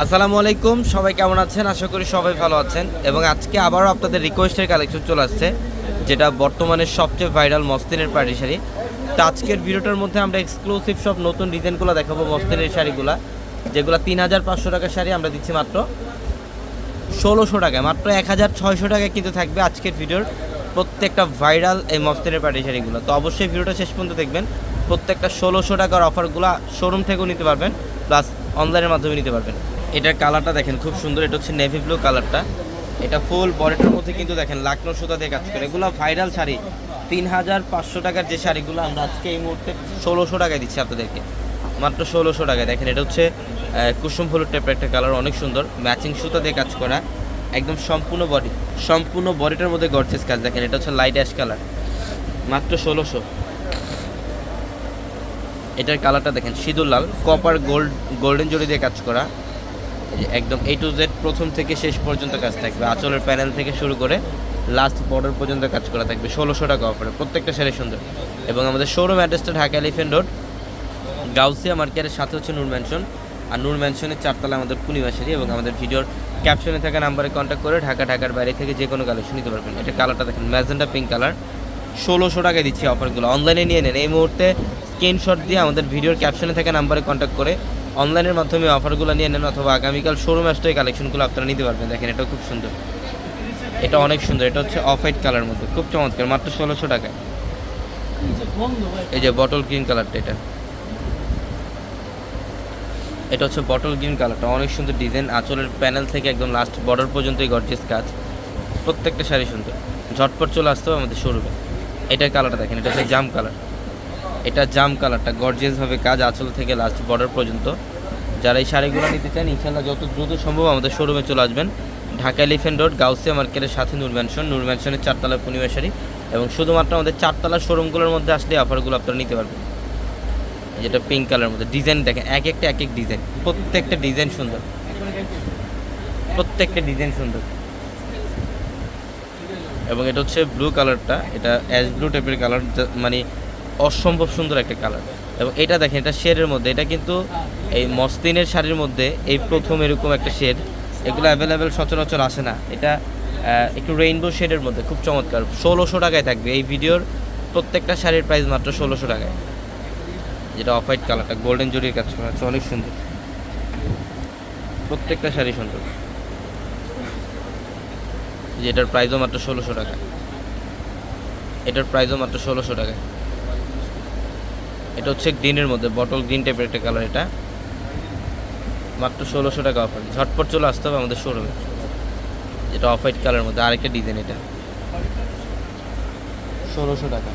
আসসালামু আলাইকুম, সবাই কেমন আছেন? আশা করি সবাই ভালো আছেন। এবং আজকে আবারও আপনাদের রিকোয়েস্টের কালেকশন চলে আসছে, যেটা বর্তমানে সবচেয়ে ভাইরাল মস্তিনের পার্টি শাড়ি। তো আজকের ভিডিওটার মধ্যে আমরা এক্সক্লুসিভ সব নতুন ডিজাইনগুলো দেখাবো মস্তিনের শাড়িগুলা, যেগুলো তিন হাজার পাঁচশো টাকার শাড়ি আমরা দিচ্ছি মাত্র ষোলোশো টাকায়। মাত্র এক হাজার ছয়শো টাকায় কিন্তু থাকবে আজকের ভিডিওর প্রত্যেকটা ভাইরাল এই মস্তিনের পার্টি শাড়িগুলো। তো অবশ্যই ভিডিওটা শেষ পর্যন্ত দেখবেন। প্রত্যেকটা ষোলোশো টাকার অফারগুলো শোরুম থেকেও নিতে পারবেন প্লাস অনলাইনের মাধ্যমে নিতে পারবেন। এটার কালারটা দেখেন, খুব সুন্দর। এটা হচ্ছে নেভি ব্লু কালারটা এটা ফুল বডিটার মধ্যে কিন্তু দেখেন, লাকনো সুতা দিয়ে কাজ করে। এগুলো ভাইরাল শাড়ি। তিন হাজার পাঁচশো টাকার যে শাড়িগুলো আমরা আজকে এই মুহূর্তে ষোলোশো টাকায় দিচ্ছি আপনাদেরকে। মাত্র ষোলোশো টাকায়। দেখেন, এটা হচ্ছে কুসুম হলুদ টাইপের একটা কালার অনেক সুন্দর। ম্যাচিং সুতা দিয়ে কাজ করা। একদম সম্পূর্ণ বডি সম্পূর্ণ বডিটার মধ্যে গর্জেস কাজ। দেখেন, এটা হচ্ছে লাইট অ্যাশ কালার মাত্র ষোলোশো। এটার কালারটা দেখেন, সিঁদুর লাল কপার গোল্ড গোল্ডেন জড়ি দিয়ে কাজ করা। একদম এ টু জেড প্রথম থেকে শেষ পর্যন্ত কাজ থাকবে। আঁচলের প্যানেল থেকে শুরু করে লাস্ট বর্ডার পর্যন্ত কাজ করা থাকবে। ষোলোশো টাকা অফারে প্রত্যেকটা শাড়ি সুন্দর। এবং আমাদের শোরুম অ্যাড্রেসটা ঢাকা এলিফেন্ট রোড গাউসিয়া মার্কেটের সাথে হচ্ছে নূর ম্যানশন আর নূর ম্যানশনের চারতলা আমাদের পূর্ণিমা শাড়ি এবং আমাদের ভিডিওর ক্যাপশনে থাকা নাম্বারে কন্ট্যাক্ট করে ঢাকা, ঢাকার বাইরে থেকে যে কোনো কালেকশন নিতে পারবেন। এটা কালারটা দেখেন ম্যাজেন্ডা পিঙ্ক কালার ষোলোশো টাকায় দিচ্ছি অফারগুলো অনলাইনে নিয়ে নেন। এই মুহূর্তে স্ক্রিনশট দিয়ে আমাদের ভিডিওর ক্যাপশনে থাকা নাম্বারে কন্ট্যাক্ট করে অনলাইনের মাধ্যমে অফারগুলো নিয়ে নেন অথবা আগামীকাল শোরুম আসতে কালেকশনগুলো আপনারা নিতে পারবেন। দেখেন, এটাও খুব সুন্দর। এটা অনেক সুন্দর। এটা হচ্ছে অফ হোয়াইট কালার মধ্যে। খুব চমৎকার। মাত্র ষোলোশো টাকায়। এই যে বটল গ্রিন কালারটা এটা। এটা হচ্ছে বটল গ্রিন কালারটা অনেক সুন্দর ডিজাইন আঁচলের প্যানেল থেকে একদম লাস্ট বর্ডার পর্যন্ত এই গর্জিয়াস কাজ। প্রত্যেকটা শাড়ি সুন্দর। ঝটপট চলে আসতে হবে আমাদের শোরুমে এটার কালারটা দেখেন। এটা হচ্ছে জাম কালার এটা জাম কালারটা গর্জিয়াসভাবে কাজ আঁচল থেকে লাস্ট বর্ডার পর্যন্ত। যারা এই শাড়িগুলো নিতে চান ইনশাল্লাহ যত দ্রুত সম্ভব আমাদের শোরুমে চলে আসবেন। ঢাকা এলিফেন্ট রোড গাউসিয়া মার্কেটের সাথে নূর ম্যানশন নূর ম্যানশনের চারতলা পূর্ণিমা শাড়ি এবং শুধুমাত্র আমাদের চারতলা শোরুমগুলোর মধ্যে আসলে অফারগুলো আপনারা নিতে পারবেন। যেটা পিঙ্ক কালারের মধ্যে ডিজাইন দেখেন, এক একটা, এক এক ডিজাইন প্রত্যেকটা ডিজাইন সুন্দর। প্রত্যেকটা ডিজাইন সুন্দর। এবং এটা হচ্ছে ব্লু কালারটা এটা অ্যাশ ব্লু টাইপের কালার মানে অসম্ভব সুন্দর একটা কালার। এবং এটা দেখেন, এটা শেডের মধ্যে, এটা কিন্তু এই মসলিনের শাড়ির মধ্যে এই প্রথম এরকম একটা শেড। এগুলো অ্যাভেলেবেল সচরাচর আসে না। এটা একটু রেইনবো শেডের মধ্যে, খুব চমৎকার। ষোলোশো টাকায় থাকবে। এই ভিডিওর প্রত্যেকটা শাড়ির প্রাইস মাত্র ষোলোশো টাকায়। যেটা অফ হোয়াইট কালারটা গোল্ডেন জরির কাজ করা আছে অনেক সুন্দর। প্রত্যেকটা শাড়ি সুন্দর। যেটার প্রাইসও মাত্র ষোলোশো টাকা এটার প্রাইসও মাত্র ষোলোশো টাকা এটা হচ্ছে গ্রিনের মধ্যে, বটল গ্রিন টাইপের একটা কালার এটা। মাত্র ষোলোশো টাকা অফার ঝটপট চলে আসতে হবে আমাদের শোরুমে এটা অফ হোয়াইট কালারের মধ্যে আরেকটা ডিজাইন এটা। ষোলোশো টাকা।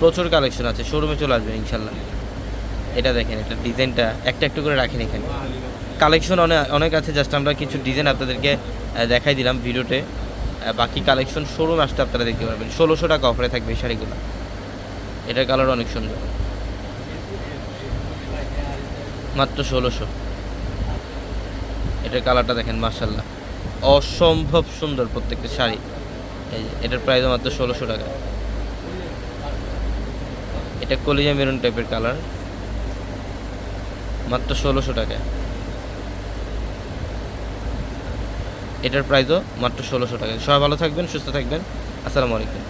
প্রচুর কালেকশন আছে শোরুমে চলে আসবেন ইনশাল্লাহ এটা দেখেন, এটা ডিজাইনটা একটা একটু করে রাখেন এখানে। কালেকশন অনেক অনেক আছে জাস্ট আমরা কিছু ডিজাইন আপনাদেরকে দেখাই দিলাম ভিডিওতে। বাকি কালেকশন শোরুম আসতে আপনারা দেখতে পারবেন। ষোলোশো টাকা অফারে থাকবে শাড়িগুলো। এটার কালার অনেক সুন্দর। মাত্র ষোলোশো। এটার কালারটা দেখেন মার্শাল্লাহ অসম্ভব সুন্দর প্রত্যেকটা শাড়ি। এই যে, এটার প্রাইস মাত্র ষোলোশো টাকা। এটা কলিজা মেরুন টাইপের কালার মাত্র ষোলোশো টাকা। এটার প্রাইসও মাত্র ষোলোশো টাকা। সবাই ভালো থাকবেন, সুস্থ থাকবেন। আসসালামু আলাইকুম।